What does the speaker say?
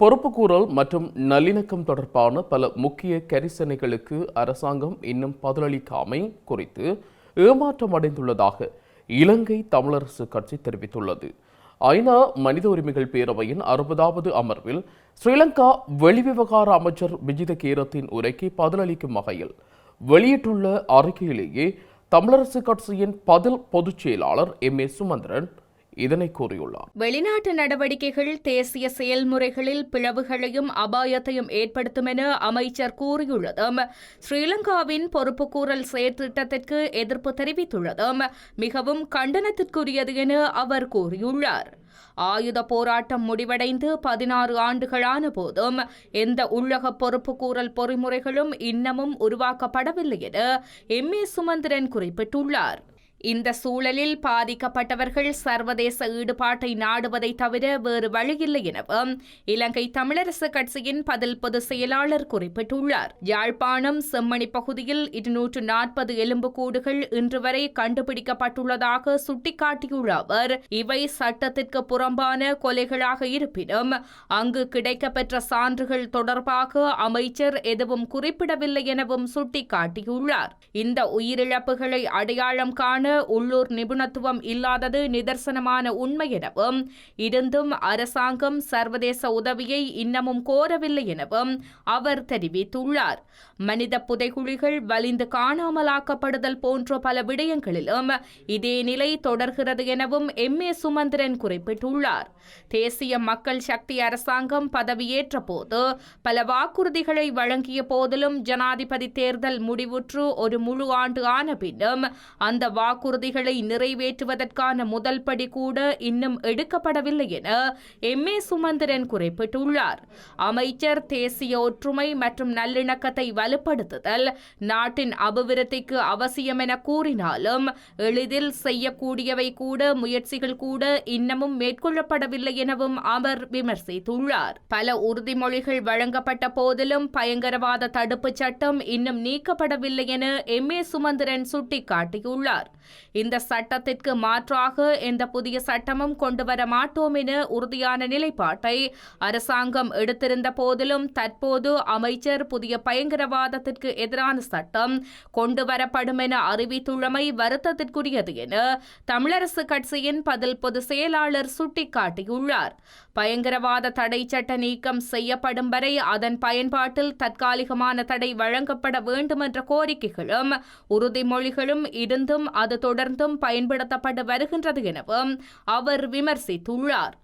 பொறுப்புக்கூறல் மற்றும் நல்லிணக்கம் தொடர்பான பல முக்கிய கரிசனைகளுக்கு அரசாங்கம் இன்னும் பதிலளிக்காமை குறித்து ஏமாற்றம் அடைந்துள்ளதாக இலங்கை தமிழரசு கட்சி தெரிவித்துள்ளது. ஐநா மனித உரிமைகள் பேரவையின் அறுபதாவது அமர்வில் ஸ்ரீலங்கா வெளிவிவகார அமைச்சர் விஜித கேரத்தின் உரைக்கு பதிலளிக்கும் வகையில் வெளியிட்டுள்ள அறிக்கையிலேயே தமிழரசு கட்சியின் பதில் பொதுச் செயலாளர் எம் ஏ சுமந்திரன் இதனை கூறியுள்ளார். வெளிநாட்டு நடவடிக்கைகள் தேசிய செயல்முறைகளில் பிளவுகளையும் அபாயத்தையும் ஏற்படுத்தும் என அமைச்சர் கூறியுள்ளதும் ஸ்ரீலங்காவின் பொறுப்புக்கூறல் செயற்திட்டத்திற்கு எதிர்ப்பு தெரிவித்துள்ளதும் மிகவும் கண்டனத்திற்குரியது என அவர் கூறியுள்ளார். ஆயுத போராட்டம் முடிவடைந்து பதினாறு ஆண்டுகளான போதும் எந்த உள்ளக பொறுப்புக்கூறல் பொறிமுறைகளும் இன்னமும் உருவாக்கப்படவில்லை என எம் ஏ சுமந்திரன் குறிப்பிட்டுள்ளார். இந்த சூழலில் பாதிக்கப்பட்டவர்கள் சர்வதேச ஈடுபாட்டை நாடுவதை தவிர வேறு வழியில்லை எனவும் இலங்கை தமிழரசு கட்சியின் பதில் பொதுச் செயலாளர் குறிப்பிட்டுள்ளார். யாழ்ப்பாணம் செம்மணி பகுதியில் இருநூற்று நாற்பது எலும்புக்கூடுகள் இன்று வரை கண்டுபிடிக்கப்பட்டுள்ளதாக சுட்டிக்காட்டியுள்ள அவர் இவை சட்டத்திற்கு புறம்பான கொலைகளாக இருப்பினும் அங்கு கிடைக்கப்பெற்ற சான்றுகள் தொடர்பாக அமைச்சர் எதுவும் குறிப்பிடவில்லை எனவும் சுட்டிக்காட்டியுள்ளார். இந்த உயிரிழப்புகளை அடையாளம் காண உள்ளூர் நிபுணத்துவம் இல்லாதது நிதர்சனமான உண்மை எனவும் இருந்தும் அரசாங்கம் சர்வதேச உதவியை இன்னமும் கோரவில்லை எனவும் அவர் தெரிவித்துள்ளார். மனித புதைகுழிகள் வலிந்து காணாமலாக்கப்படுதல் போன்ற பல விடயங்களிலும் இதே நிலை தொடர்கிறது எனவும் எம். ஏ. சுமந்திரன் குறிப்பிட்டுள்ளார். தேசிய மக்கள் சக்தி அரசாங்கம் பதவியேற்ற போது பல வாக்குறுதிகளை வழங்கிய போதிலும் ஜனாதிபதி தேர்தல் முடிவுற்று ஒரு முழு ஆண்டு ஆன பின்னும் அந்த வாக்குறுதிகளை நிறைவேற்றுவதற்கான முதல் படி கூட இன்னும் எடுக்கப்படவில்லை என எம். ஏ. சுமந்திரன் குறிப்பிட்டுள்ளார். அமைச்சர் தேசிய ஒற்றுமை மற்றும் நல்லிணக்கத்தை வலுப்படுத்துதல் நாட்டின் அபிவிருத்திக்கு அவசியம் என கூறினாலும் எளிதில் செய்யக்கூடியவை கூட முயற்சிகள் கூட இன்னமும் மேற்கொள்ளப்படவில்லை எனவும் அவர் விமர்சித்துள்ளார். பல உறுதிமொழிகள் வழங்கப்பட்ட போதிலும் பயங்கரவாத தடுப்புச் சட்டம் இன்னும் நீக்கப்படவில்லை என எம். ஏ. சுமந்திரன் சுட்டிக்காட்டியுள்ளார். இந்த சட்டத்திற்கு மாற்றாக எந்த புதிய சட்டமும் கொண்டுவர மாட்டோம் என உறுதியான நிலைப்பாட்டை அரசாங்கம் எடுத்திருந்த போதிலும் தற்போது அமைச்சர் புதிய பயங்கரவாதத்திற்கு எதிரான சட்டம் கொண்டுவரப்படும் என அறிவித்துள்ளமை வருத்தத்திற்குரியது என தமிழரசு கட்சியின் பதில் பொதுச் செயலாளர் சுட்டிக்காட்டியுள்ளார். பயங்கரவாத தடை சட்ட நீக்கம் செய்யப்படும் வரை அதன் பயன்பாட்டில் தற்காலிகமான தடை வழங்கப்பட வேண்டும் என்ற கோரிக்கைகளும் உறுதிமொழிகளும் இருந்தும் அது தொடர்ந்தும் பயன்படுத்தப்பட்டு வருகின்றது எனவும் அவர் விமர்சித்துள்ளார்.